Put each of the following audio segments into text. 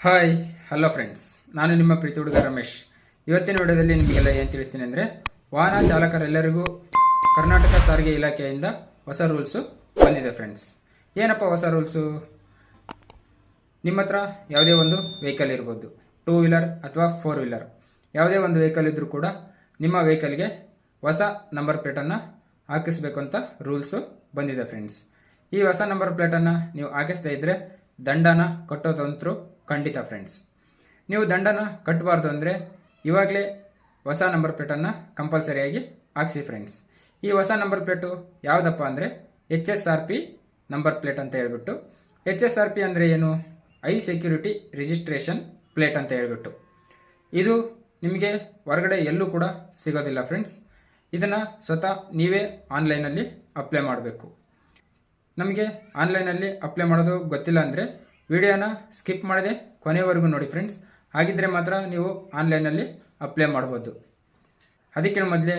Hi hello friends ನಾನು ನಿಮ್ಮ ಪ್ರೀತಿ ಹುಡುಗ ರಮೇಶ್. ಇವತ್ತಿನ ವಿಡಿಯೋದಲ್ಲಿ ನಿಮಗೆಲ್ಲ ಏನು ತಿಳಿಸ್ತೀನಿ ಅಂದರೆ, ವಾಹನ ಚಾಲಕರೆಲ್ಲರಿಗೂ ಕರ್ನಾಟಕ ಸಾರಿಗೆ ಇಲಾಖೆಯಿಂದ ಹೊಸ ರೂಲ್ಸು ಬಂದಿದೆ ಫ್ರೆಂಡ್ಸ್ ಏನಪ್ಪ ಹೊಸ ರೂಲ್ಸು ನಿಮ್ಮ ಹತ್ರ ಯಾವುದೇ ಒಂದು ವೆಹಿಕಲ್ ಇರ್ಬೋದು. ಟೂ ವೀಲರ್ ಅಥವಾ ಫೋರ್ ವೀಲರ್ ಯಾವುದೇ ಒಂದು ವೆಹಿಕಲ್ ಇದ್ದರೂ ಕೂಡ ನಿಮ್ಮ ವೆಹಿಕಲ್ಗೆ ಹೊಸ ನಂಬರ್ ಪ್ಲೇಟನ್ನು ಹಾಕಿಸ್ಬೇಕು ಅಂತ ರೂಲ್ಸು ಬಂದಿದೆ ಫ್ರೆಂಡ್ಸ್ ಈ ಹೊಸ ನಂಬರ್ ಪ್ಲೇಟನ್ನು ನೀವು ಹಾಕಿಸ್ತಾ ಇದ್ದರೆ ದಂಡನ ಕಟ್ಟೋದಂತರೂ ಖಂಡಿತ ಫ್ರೆಂಡ್ಸ್ ನೀವು ದಂಡನ ಕಟ್ಟಬಾರ್ದು ಅಂದರೆ ಇವಾಗಲೇ ಹೊಸ ನಂಬರ್ ಪ್ಲೇಟನ್ನು ಕಂಪಲ್ಸರಿಯಾಗಿ ಹಾಕ್ಸಿ ಫ್ರೆಂಡ್ಸ್ ಈ ಹೊಸ ನಂಬರ್ ಪ್ಲೇಟು ಯಾವುದಪ್ಪ ಅಂದರೆ H S R P number plate ಅಂತ ಹೇಳ್ಬಿಟ್ಟು. ಎಚ್ ಎಸ್ ಆರ್ ಪಿ ಅಂದರೆ ಏನು? ಐ ಸೆಕ್ಯೂರಿಟಿ ರಿಜಿಸ್ಟ್ರೇಷನ್ ಪ್ಲೇಟ್ ಅಂತ ಹೇಳ್ಬಿಟ್ಟು. ಇದು ನಿಮಗೆ ಹೊರಗಡೆ ಎಲ್ಲೂ ಕೂಡ ಸಿಗೋದಿಲ್ಲ ಫ್ರೆಂಡ್ಸ್ ಇದನ್ನು ಸ್ವತಃ ನೀವೇ ಆನ್ಲೈನಲ್ಲಿ ಅಪ್ಲೈ ಮಾಡಬೇಕು. ನಮಗೆ ಆನ್ಲೈನಲ್ಲಿ ಅಪ್ಲೈ ಮಾಡೋದು ಗೊತ್ತಿಲ್ಲ ಅಂದರೆ ವಿಡಿಯೋನ ಸ್ಕಿಪ್ ಮಾಡದೆ ಕೊನೆವರೆಗೂ ನೋಡಿ ಫ್ರೆಂಡ್ಸ್ ಹಾಗಿದ್ದರೆ ಮಾತ್ರ ನೀವು ಆನ್ಲೈನಲ್ಲಿ ಅಪ್ಲೈ ಮಾಡ್ಬೋದು. ಅದಕ್ಕಿಂತ ಮೊದಲೇ,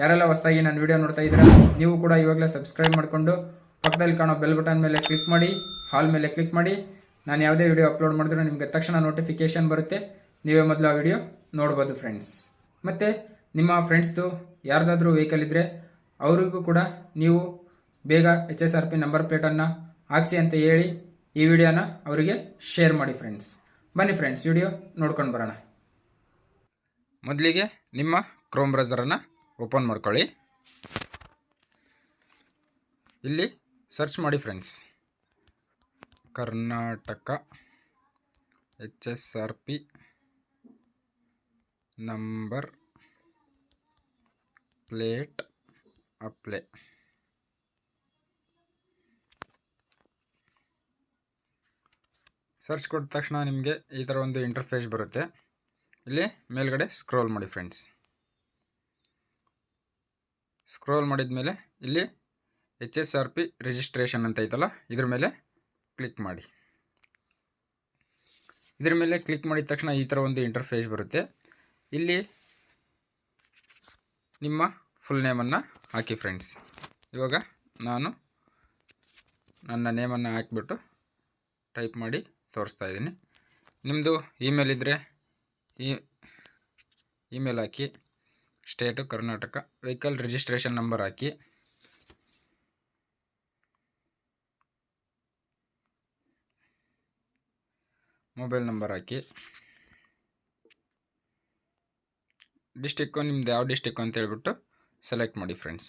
ಯಾರೆಲ್ಲ ಹೊಸದಾಗಿ ನಾನು ವಿಡಿಯೋ ನೋಡ್ತಾ ಇದ್ದೀರಾ, ನೀವು ಕೂಡ ಇವಾಗಲೇ ಸಬ್ಸ್ಕ್ರೈಬ್ ಮಾಡಿಕೊಂಡು ಪಕ್ಕದಲ್ಲಿ ಕಾಣೋ ಬೆಲ್ ಬಟನ್ ಮೇಲೆ ಕ್ಲಿಕ್ ಮಾಡಿ ಹಾಲ್ ಮೇಲೆ ಕ್ಲಿಕ್ ಮಾಡಿ. ನಾನು ಯಾವುದೇ ವಿಡಿಯೋ ಅಪ್ಲೋಡ್ ಮಾಡಿದ್ರು ನಿಮಗೆ ತಕ್ಷಣ ನೋಟಿಫಿಕೇಷನ್ ಬರುತ್ತೆ. ನೀವೇ ಮೊದಲು ಆ ವಿಡಿಯೋ ನೋಡ್ಬೋದು ಫ್ರೆಂಡ್ಸ್ ಮತ್ತು, ನಿಮ್ಮ ಫ್ರೆಂಡ್ಸ್ದು ಯಾರ್ದಾದ್ರೂ ವೆಹಿಕಲ್ ಇದ್ದರೆ ಅವರಿಗೂ ಕೂಡ ನೀವು ಬೇಗ H S R P number ಪ್ಲೇಟನ್ನು ಹಾಕ್ಸಿ ಅಂತ ಹೇಳಿ ಈ ವಿಡಿಯೋನ ಅವರಿಗೆ ಶೇರ್ ಮಾಡಿ ಫ್ರೆಂಡ್ಸ್ ಬನ್ನಿ ಫ್ರೆಂಡ್ಸ್ ವಿಡಿಯೋ ನೋಡ್ಕೊಂಡು ಬರೋಣ. ಮೊದಲಿಗೆ ನಿಮ್ಮ ಕ್ರೋಮ್ ಬ್ರೌಸರನ್ನು ಓಪನ್ ಮಾಡ್ಕೊಳ್ಳಿ. ಇಲ್ಲಿ ಸರ್ಚ್ ಮಾಡಿ friends Karnataka H S R P number plate apply search ಕೊಟ್ಟ ತಕ್ಷಣ ನಿಮಗೆ ಈ ಥರ ಒಂದು ಇಂಟರ್ಫೇಸ್ ಬರುತ್ತೆ. ಇಲ್ಲಿ ಮೇಲ್ಗಡೆ ಸ್ಕ್ರೋಲ್ ಮಾಡಿ ಫ್ರೆಂಡ್ಸ್ ಸ್ಕ್ರೋಲ್ ಮಾಡಿದ ಮೇಲೆ ಇಲ್ಲಿ H S R P registration ಅಂತ ಐತಲ್ಲ, ಇದ್ರ ಮೇಲೆ ಕ್ಲಿಕ್ ಮಾಡಿ. ಇದ್ರ ಮೇಲೆ ಕ್ಲಿಕ್ ಮಾಡಿದ ತಕ್ಷಣ ಈ ಥರ ಒಂದು ಇಂಟರ್ಫೇಸ್ ಬರುತ್ತೆ. ಇಲ್ಲಿ ನಿಮ್ಮ ಫುಲ್ ನೇಮನ್ನು ಹಾಕಿ ಫ್ರೆಂಡ್ಸ್ ಇವಾಗ ನಾನು ನನ್ನ ನೇಮನ್ನು ಹಾಕಿಬಿಟ್ಟು ಟೈಪ್ ಮಾಡಿ ತೋರಿಸ್ತಾ ಇದ್ದೀನಿ. ನಿಮ್ಮದು ಇಮೇಲ್ ಇದ್ದರೆ ಈ ಇಮೇಲ್ ಹಾಕಿ state Karnataka vehicle registration number ಹಾಕಿ. ಮೊಬೈಲ್ ನಂಬರ್ ಹಾಕಿ. ಡಿಸ್ಟಿಕ್ಕು ನಿಮ್ದು ಯಾವ ಡಿಸ್ಟಿಕ್ಕು ಅಂತ ಹೇಳ್ಬಿಟ್ಟು ಸೆಲೆಕ್ಟ್ ಮಾಡಿ ಫ್ರೆಂಡ್ಸ್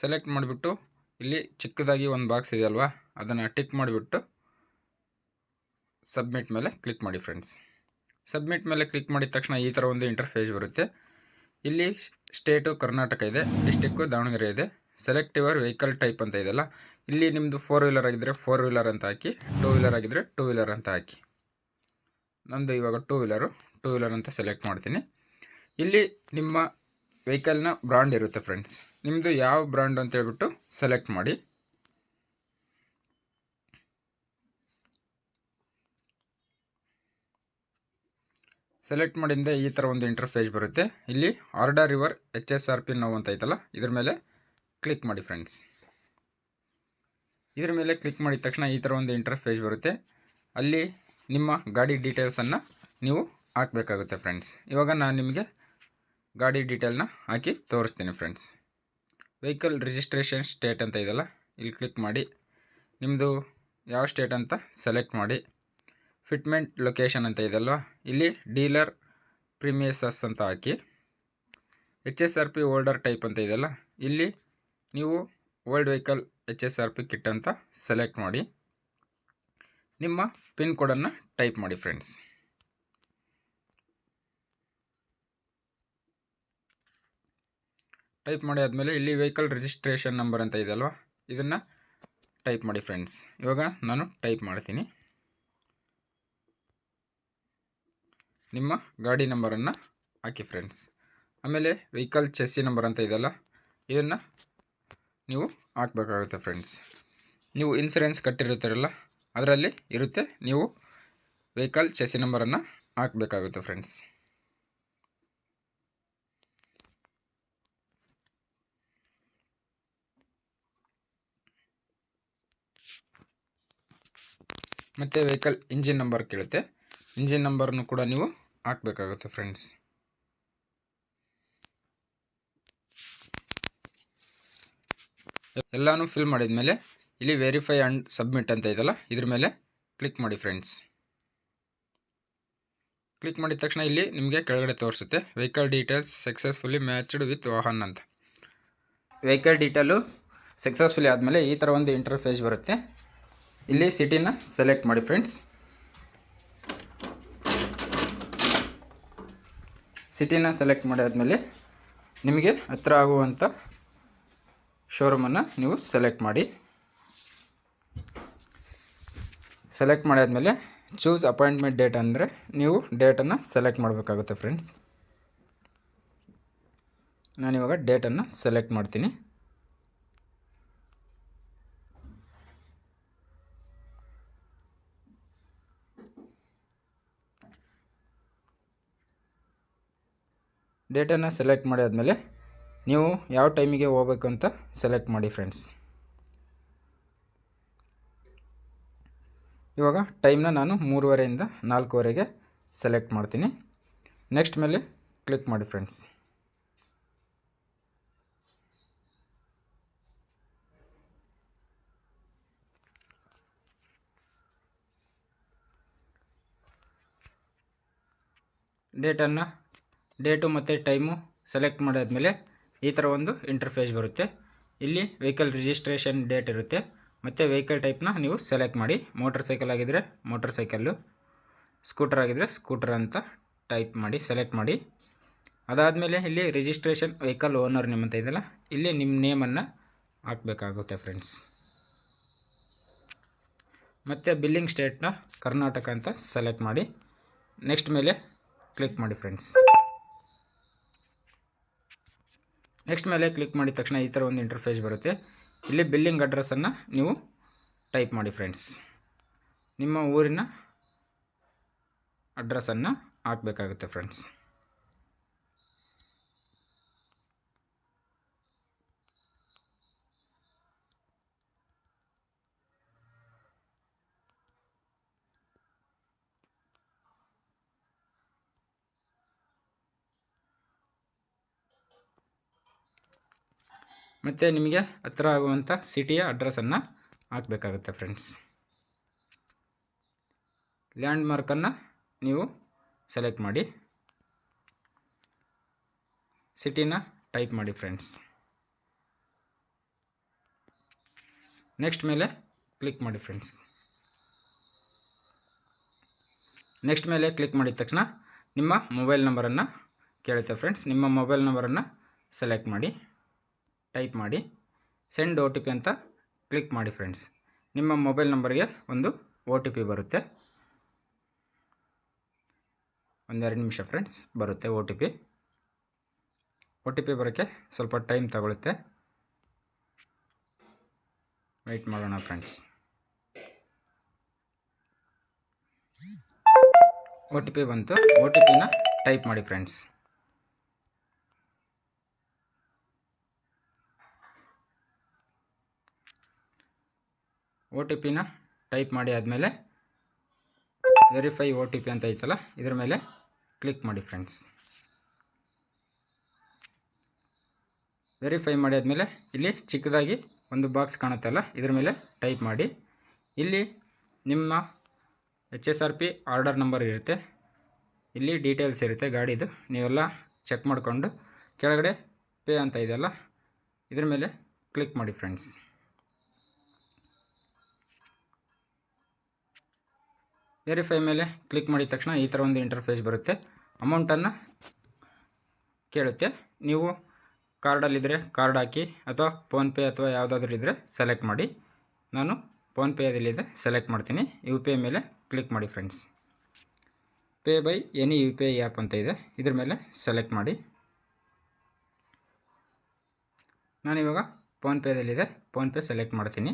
ಸೆಲೆಕ್ಟ್ ಮಾಡಿಬಿಟ್ಟು, ಇಲ್ಲಿ ಚಿಕ್ಕದಾಗಿ ಒಂದು ಬಾಕ್ಸ್ ಇದೆಯಲ್ವಾ, ಅದನ್ನು ಟಿಕ್ ಮಾಡಿಬಿಟ್ಟು ಸಬ್ಮಿಟ್ ಮೇಲೆ ಕ್ಲಿಕ್ ಮಾಡಿ ಫ್ರೆಂಡ್ಸ್. ಸಬ್ಮಿಟ್ ಮೇಲೆ ಕ್ಲಿಕ್ ಮಾಡಿದ ತಕ್ಷಣ ಈ ಥರ ಒಂದು ಇಂಟರ್ಫೇಸ್ ಬರುತ್ತೆ. ಇಲ್ಲಿ ಸ್ಟೇಟು ಕರ್ನಾಟಕ ಇದೆ, ಡಿಸ್ಟಿಕ್ಕು ದಾವಣಗೆರೆ ಇದೆ ಸೆಲೆಕ್ಟ್ ಯುವರ್ ವೆಹಿಕಲ್ ಟೈಪ್ ಅಂತ ಇದೆಯಲ್ಲ, ಇಲ್ಲಿ ನಿಮ್ಮದು ಫೋರ್ ವೀಲರ್ ಆಗಿದ್ದರೆ ಫೋರ್ ವೀಲರ್ ಅಂತ ಹಾಕಿ ಟೂ ವೀಲರ್ ಆಗಿದ್ದರೆ ಟೂ ವೀಲರ್ ಅಂತ ಹಾಕಿ. ನಂದು ಇವಾಗ ಟೂ ವೀಲರು ಟೂ ವೀಲರ್ ಅಂತ ಸೆಲೆಕ್ಟ್ ಮಾಡ್ತೀನಿ. ಇಲ್ಲಿ ನಿಮ್ಮ ವೆಹಿಕಲ್ನ ಬ್ರಾಂಡ್ ಇರುತ್ತೆ ಫ್ರೆಂಡ್ಸ್. ನಿಮ್ಮದು ಯಾವ ಬ್ರ್ಯಾಂಡ್ ಅಂತ ಹೇಳ್ಬಿಟ್ಟು ಸೆಲೆಕ್ಟ್ ಮಾಡಿ. ಸೆಲೆಕ್ಟ್ ಮಾಡಿಂದ ಈ ಥರ ಒಂದು ಇಂಟರ್ಫೇಸ್ ಬರುತ್ತೆ. ಇಲ್ಲಿ order your H S R P now ಅಂತ ಐತಲ್ಲ, ಇದ್ರ ಮೇಲೆ ಕ್ಲಿಕ್ ಮಾಡಿ ಫ್ರೆಂಡ್ಸ್ ಇದ್ರ ಮೇಲೆ ಕ್ಲಿಕ್ ಮಾಡಿದ ತಕ್ಷಣ ಈ ಥರ ಒಂದು ಇಂಟರ್ಫೇಸ್ ಬರುತ್ತೆ. ಅಲ್ಲಿ ನಿಮ್ಮ ಗಾಡಿ ಡೀಟೇಲ್ಸನ್ನು ನೀವು ಹಾಕಬೇಕಾಗುತ್ತೆ ಫ್ರೆಂಡ್ಸ್ ಇವಾಗ ನಾನು ನಿಮಗೆ ಗಾಡಿ ಡೀಟೇಲ್ನ ಹಾಕಿ ತೋರಿಸ್ತೀನಿ ಫ್ರೆಂಡ್ಸ್ ವೆಹಿಕಲ್ ರಿಜಿಸ್ಟ್ರೇಷನ್ ಸ್ಟೇಟ್ ಅಂತ ಇದೆಯಲ್ಲ, ಇಲ್ಲಿ ಕ್ಲಿಕ್ ಮಾಡಿ. ನಿಮ್ಮದು ಯಾವ ಸ್ಟೇಟ್ ಅಂತ ಸೆಲೆಕ್ಟ್ ಮಾಡಿ. ಫಿಟ್ಮೆಂಟ್ ಲೊಕೇಶನ್ ಅಂತ ಇದೆಯಲ್ವ? ಇಲ್ಲಿ ಡೀಲರ್ ಪ್ರೀಮಿಯಸಸ್ ಅಂತ ಹಾಕಿ. H S R P older type ಅಂತ ಇದೆಯಲ್ಲ, ಇಲ್ಲಿ ನೀವು old vehicle H S R P kit ಅಂತ ಸೆಲೆಕ್ಟ್ ಮಾಡಿ. ನಿಮ್ಮ ಪಿನ್ ಕೋಡನ್ನು ಟೈಪ್ ಮಾಡಿ ಫ್ರೆಂಡ್ಸ್. ಟೈಪ್ ಮಾಡಿ ಆದಮೇಲೆ ಇಲ್ಲಿ ವೆಹಿಕಲ್ ರಿಜಿಸ್ಟ್ರೇಷನ್ ನಂಬರ್ ಅಂತ ಇದೆಯಲ್ವ, ಇದನ್ನು ಟೈಪ್ ಮಾಡಿ ಫ್ರೆಂಡ್ಸ್. ಇವಾಗ ನಾನು ಟೈಪ್ ಮಾಡ್ತೀನಿ. ನಿಮ್ಮ ಗಾಡಿ ನಂಬರನ್ನು ಹಾಕಿ ಫ್ರೆಂಡ್ಸ್ ಆಮೇಲೆ ವೆಹಿಕಲ್ ಚೆಸ್ಸಿ ನಂಬರ್ ಅಂತ ಇದೆಯಲ್ಲ, ಇದನ್ನು ನೀವು ಹಾಕಬೇಕಾಗುತ್ತೆ ಫ್ರೆಂಡ್ಸ್ ನೀವು ಇನ್ಸೂರೆನ್ಸ್ ಕಟ್ಟಿರುತ್ತೀರಲ್ಲ, ಅದರಲ್ಲಿ ಇರುತ್ತೆ ನೀವು ವೆಹಿಕಲ್ ಚೆಸ್ಸಿ ನಂಬರನ್ನು ಹಾಕಬೇಕಾಗುತ್ತೆ ಫ್ರೆಂಡ್ಸ್ ಮತ್ತು ವೆಹಿಕಲ್ ಇಂಜಿನ್ ನಂಬರ್ ಕೇಳುತ್ತೆ. ಇಂಜಿನ್ ನಂಬರ್ನು ಕೂಡ ನೀವು ಹಾಕಬೇಕಾಗುತ್ತೆ ಫ್ರೆಂಡ್ಸ್ ಎಲ್ಲನೂ ಫಿಲ್ ಮಾಡಿದ ಮೇಲೆ ಇಲ್ಲಿ ವೆರಿಫೈ ಆ್ಯಂಡ್ ಸಬ್ಮಿಟ್ ಅಂತ ಇದೆಯಲ್ಲ, ಇದ್ರ ಮೇಲೆ ಕ್ಲಿಕ್ ಮಾಡಿ ಫ್ರೆಂಡ್ಸ್ ಕ್ಲಿಕ್ ಮಾಡಿದ ತಕ್ಷಣ ಇಲ್ಲಿ ನಿಮಗೆ ಕೆಳಗಡೆ ತೋರಿಸುತ್ತೆ vehicle details successfully matched with Vahan ಅಂತ. ವೆಹಿಕಲ್ ಡೀಟೇಲು ಸಕ್ಸಸ್ಫುಲಿ ಆದಮೇಲೆ ಈ ಥರ ಒಂದು ಇಂಟರ್ಫೇಸ್ ಬರುತ್ತೆ. ಇಲ್ಲಿ ಸಿಟಿನ ಸೆಲೆಕ್ಟ್ ಮಾಡಿ ಫ್ರೆಂಡ್ಸ್ ಸಿಟಿನ ಸೆಲೆಕ್ಟ್ ಮಾಡಿದ್ಮೇಲೆ ನಿಮಗೆ ಹತ್ರ ಆಗುವಂಥ ಶೋರೂಮನ್ನು ನೀವು ಸೆಲೆಕ್ಟ್ ಮಾಡಿ. ಸೆಲೆಕ್ಟ್ ಮಾಡಿದ್ಮೇಲೆ ಚೂಸ್ ಅಪಾಯಿಂಟ್ಮೆಂಟ್ ಡೇಟ್ ಅಂದರೆ ನೀವು ಡೇಟನ್ನು ಸೆಲೆಕ್ಟ್ ಮಾಡಬೇಕಾಗುತ್ತೆ ಫ್ರೆಂಡ್ಸ್ ನಾನಿವಾಗ ಡೇಟನ್ನು ಸೆಲೆಕ್ಟ್ ಮಾಡ್ತೀನಿ. ಡೇಟನ್ನು ಸೆಲೆಕ್ಟ್ ಮಾಡಿದ್ಮೇಲೆ ನೀವು ಯಾವ ಟೈಮಿಗೆ ಹೋಗ್ಬೇಕು ಅಂತ ಸೆಲೆಕ್ಟ್ ಮಾಡಿ ಫ್ರೆಂಡ್ಸ್. ಇವಾಗ ಟೈಮ್ನ ನಾನು ಮೂರುವರೆಯಿಂದ ನಾಲ್ಕುವರೆಗೆ ಸೆಲೆಕ್ಟ್ ಮಾಡ್ತೀನಿ. ನೆಕ್ಸ್ಟ್ ಮೇಲೆ ಕ್ಲಿಕ್ ಮಾಡಿ ಫ್ರೆಂಡ್ಸ್. ಡೇಟನ್ನು ಡೇಟು ಮತ್ತು ಟೈಮು ಸೆಲೆಕ್ಟ್ ಮಾಡಿದ್ಮೇಲೆ ಈ ಥರ ಒಂದು ಇಂಟರ್ಫೇಸ್ ಬರುತ್ತೆ. ಇಲ್ಲಿ ವೆಹಿಕಲ್ ರಿಜಿಸ್ಟ್ರೇಷನ್ ಡೇಟ್ ಇರುತ್ತೆ. ಮತ್ತು ವೆಹಿಕಲ್ ಟೈಪ್ನ ನೀವು ಸೆಲೆಕ್ಟ್ ಮಾಡಿ. ಮೋಟರ್ ಸೈಕಲ್ ಆಗಿದ್ದರೆ ಮೋಟರ್ ಸೈಕಲ್ಲು, ಸ್ಕೂಟರ್ ಆಗಿದ್ದರೆ ಸ್ಕೂಟರ್ ಅಂತ ಟೈಪ್ ಮಾಡಿ, ಸೆಲೆಕ್ಟ್ ಮಾಡಿ. ಅದಾದಮೇಲೆ ಇಲ್ಲಿ ರಿಜಿಸ್ಟ್ರೇಷನ್ ವೆಹಿಕಲ್ ಓನರ್ ನಿಮ್ಮ ಅಂತ ಇದೆಯಲ್ಲ, ಇಲ್ಲಿ ನಿಮ್ಮ ನೇಮನ್ನು ಹಾಕಬೇಕಾಗುತ್ತೆ ಫ್ರೆಂಡ್ಸ್. ಮತ್ತು ಬಿಲ್ಲಿಂಗ್ ಸ್ಟೇಟ್ನ ಕರ್ನಾಟಕ ಅಂತ ಸೆಲೆಕ್ಟ್ ಮಾಡಿ. ನೆಕ್ಸ್ಟ್ ಮೇಲೆ ಕ್ಲಿಕ್ ಮಾಡಿ ಫ್ರೆಂಡ್ಸ್. ನೆಕ್ಸ್ಟ್ ಮೇಲೆ ಕ್ಲಿಕ್ ಮಾಡಿದ ತಕ್ಷಣ ಈ ಥರ ಒಂದು ಇಂಟರ್ಫೇಸ್ ಬರುತ್ತೆ. ಇಲ್ಲಿ ಬಿಲ್ಲಿಂಗ್ ಅಡ್ರೆಸ್ಸನ್ನು ನೀವು ಟೈಪ್ ಮಾಡಿ ಫ್ರೆಂಡ್ಸ್ ನಿಮ್ಮ ಊರಿನ ಅಡ್ರೆಸ್ಸನ್ನು ಹಾಕಬೇಕಾಗುತ್ತೆ ಫ್ರೆಂಡ್ಸ್ ಮತ್ತು ನಿಮಗೆ ಹತ್ತಿರ ಆಗುವಂಥ ಸಿಟಿಯ ಅಡ್ರೆಸ್ಸನ್ನು ಹಾಕಬೇಕಾಗುತ್ತೆ ಫ್ರೆಂಡ್ಸ್ ಲ್ಯಾಂಡ್ ಮಾರ್ಕನ್ನು ನೀವು ಸೆಲೆಕ್ಟ್ ಮಾಡಿ. ಸಿಟಿನ ಟೈಪ್ ಮಾಡಿ ಫ್ರೆಂಡ್ಸ್ ನೆಕ್ಸ್ಟ್ ಮೇಲೆ ಕ್ಲಿಕ್ ಮಾಡಿ ಫ್ರೆಂಡ್ಸ್ ನೆಕ್ಸ್ಟ್ ಮೇಲೆ ಕ್ಲಿಕ್ ಮಾಡಿದ ತಕ್ಷಣ ನಿಮ್ಮ ಮೊಬೈಲ್ ನಂಬರನ್ನು ಕೇಳುತ್ತೆ ಫ್ರೆಂಡ್ಸ್ ನಿಮ್ಮ ಮೊಬೈಲ್ ನಂಬರನ್ನು ಸೆಲೆಕ್ಟ್ ಮಾಡಿ. ಟೈಪ್ ಮಾಡಿ ಸೆಂಡ್ ಒ ಅಂತ ಕ್ಲಿಕ್ ಮಾಡಿ ಫ್ರೆಂಡ್ಸ್. ನಿಮ್ಮ ಮೊಬೈಲ್ ನಂಬರ್ಗೆ ಒಂದು ಒ ಬರುತ್ತೆ. ಒಂದೆರಡು ನಿಮಿಷ ಫ್ರೆಂಡ್ಸ್, ಬರುತ್ತೆ O T P. O T P ಬರೋಕ್ಕೆ ಸ್ವಲ್ಪ ಟೈಮ್ ತಗೊಳುತ್ತೆ. ವೆಯ್ಟ್ ಮಾಡೋಣ ಫ್ರೆಂಡ್ಸ್. ಒ ಟಿ ಪಿ ಬಂತು. ಒ ಟಿ ಪಿನ ಟೈಪ್ ಮಾಡಿ ಫ್ರೆಂಡ್ಸ್. ಒ ಟಿ ಪಿನ ಟೈಪ್ ಮಾಡಿ ಆದಮೇಲೆ ವೆರಿಫೈ ಒ ಟಿ ಪಿ ಅಂತ ಐತಲ್ಲ, ಇದ್ರ ಮೇಲೆ ಕ್ಲಿಕ್ ಮಾಡಿ ಫ್ರೆಂಡ್ಸ್ ವೆರಿಫೈ ಮಾಡಿ ಆದಮೇಲೆ ಇಲ್ಲಿ ಚಿಕ್ಕದಾಗಿ ಒಂದು ಬಾಕ್ಸ್ ಕಾಣುತ್ತಲ್ಲ, ಇದ್ರ ಮೇಲೆ ಟೈಪ್ ಮಾಡಿ. ಇಲ್ಲಿ ನಿಮ್ಮ H S R P order number ಇರುತ್ತೆ. ಇಲ್ಲಿ ಡೀಟೇಲ್ಸ್ ಇರುತ್ತೆ ಗಾಡಿದು, ನೀವೆಲ್ಲ ಚೆಕ್ ಮಾಡಿಕೊಂಡು ಕೆಳಗಡೆ ಪೇ ಅಂತ ಇದೆಯಲ್ಲ, ಇದ್ರ ಮೇಲೆ ಕ್ಲಿಕ್ ಮಾಡಿ ಫ್ರೆಂಡ್ಸ್ ವೆರಿಫೈ ಮೇಲೆ ಕ್ಲಿಕ್ ಮಾಡಿದ ತಕ್ಷಣ ಈ ಥರ ಒಂದು ಇಂಟರ್ಫೇಸ್ ಬರುತ್ತೆ. ಅಮೌಂಟನ್ನು ಕೇಳುತ್ತೆ. ನೀವು ಕಾರ್ಡಲ್ಲಿದ್ದರೆ ಕಾರ್ಡ್ ಹಾಕಿ ಅಥವಾ ಫೋನ್ಪೇ ಅಥವಾ ಯಾವುದಾದ್ರೂ ಇದ್ದರೆ ಸೆಲೆಕ್ಟ್ ಮಾಡಿ. ನಾನು ಫೋನ್ಪೇದಲ್ಲಿದೆ ಸೆಲೆಕ್ಟ್ ಮಾಡ್ತೀನಿ. ಯು ಪಿ ಐ ಮೇಲೆ ಕ್ಲಿಕ್ ಮಾಡಿ friends pay by any U P I app ಅಂತ ಇದೆ. ಇದ್ರ ಮೇಲೆ ಸೆಲೆಕ್ಟ್ ಮಾಡಿ. ನಾನಿವಾಗ ಫೋನ್ಪೇದಲ್ಲಿದೆ ಫೋನ್ಪೇ ಸೆಲೆಕ್ಟ್ ಮಾಡ್ತೀನಿ.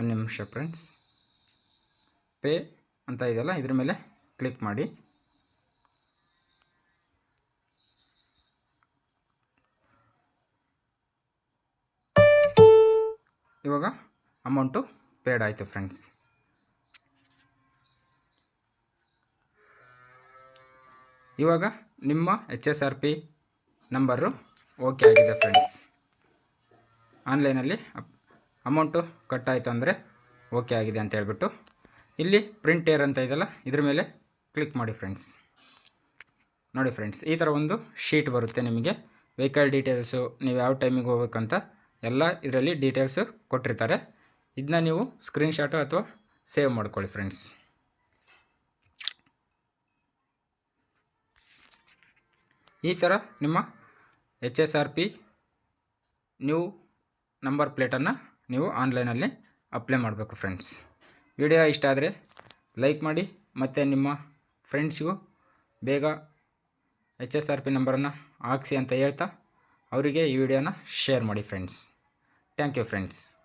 ಒಂದು ನಿಮಿಷ ಫ್ರೆಂಡ್ಸ್ ಪೇ ಅಂತ ಇದೆಯಲ್ಲ, ಇದ್ರ ಮೇಲೆ ಕ್ಲಿಕ್ ಮಾಡಿ. ಇವಾಗ ಅಮೌಂಟು ಪೇಡ್ ಆಯಿತು ಫ್ರೆಂಡ್ಸ್ ಇವಾಗ ನಿಮ್ಮ H S R P number okay ಆಗಿದೆ ಫ್ರೆಂಡ್ಸ್ ಆನ್ಲೈನಲ್ಲಿ ಅಮೌಂಟು ಕಟ್ ಆಯಿತು ಅಂದರೆ ಓಕೆ ಆಗಿದೆ ಅಂತ ಹೇಳ್ಬಿಟ್ಟು ಇಲ್ಲಿ ಪ್ರಿಂಟ್ ಏರ್ ಅಂತ ಇದೆಯಲ್ಲ, ಇದ್ರ ಮೇಲೆ ಕ್ಲಿಕ್ ಮಾಡಿ ಫ್ರೆಂಡ್ಸ್ ನೋಡಿ ಫ್ರೆಂಡ್ಸ್ ಈ ಥರ ಒಂದು ಶೀಟ್ ಬರುತ್ತೆ ನಿಮಗೆ. ವೆಹಿಕಲ್ ಡೀಟೇಲ್ಸು ನೀವು ಯಾವ ಟೈಮಿಗೆ ಹೋಗ್ಬೇಕಂತ ಎಲ್ಲ ಇದರಲ್ಲಿ ಡೀಟೇಲ್ಸು ಕೊಟ್ಟಿರ್ತಾರೆ. ಇದನ್ನ ನೀವು ಸ್ಕ್ರೀನ್ಶಾಟು ಅಥವಾ ಸೇವ್ ಮಾಡ್ಕೊಳ್ಳಿ ಫ್ರೆಂಡ್ಸ್ ಈ ಥರ ನಿಮ್ಮ H S R P new number ಪ್ಲೇಟನ್ನು ನೀವು ಆನ್ಲೈನಲ್ಲಿ ಅಪ್ಲೈ ಮಾಡಬೇಕು ಫ್ರೆಂಡ್ಸ್ ವಿಡಿಯೋ ಇಷ್ಟ ಆದರೆ ಲೈಕ್ ಮಾಡಿ ಮತ್ತು ನಿಮ್ಮ ಫ್ರೆಂಡ್ಸಿಗೂ ಬೇಗ ಎಚ್ ಎಸ್ ಆರ್ ಪಿ ನಂಬರನ್ನು ಹಾಕ್ಸಿ ಅಂತ ಹೇಳ್ತಾ, ಅವರಿಗೆ ಈ ವಿಡಿಯೋನ ಶೇರ್ ಮಾಡಿ ಫ್ರೆಂಡ್ಸ್ ಥ್ಯಾಂಕ್ ಯು ಫ್ರೆಂಡ್ಸ್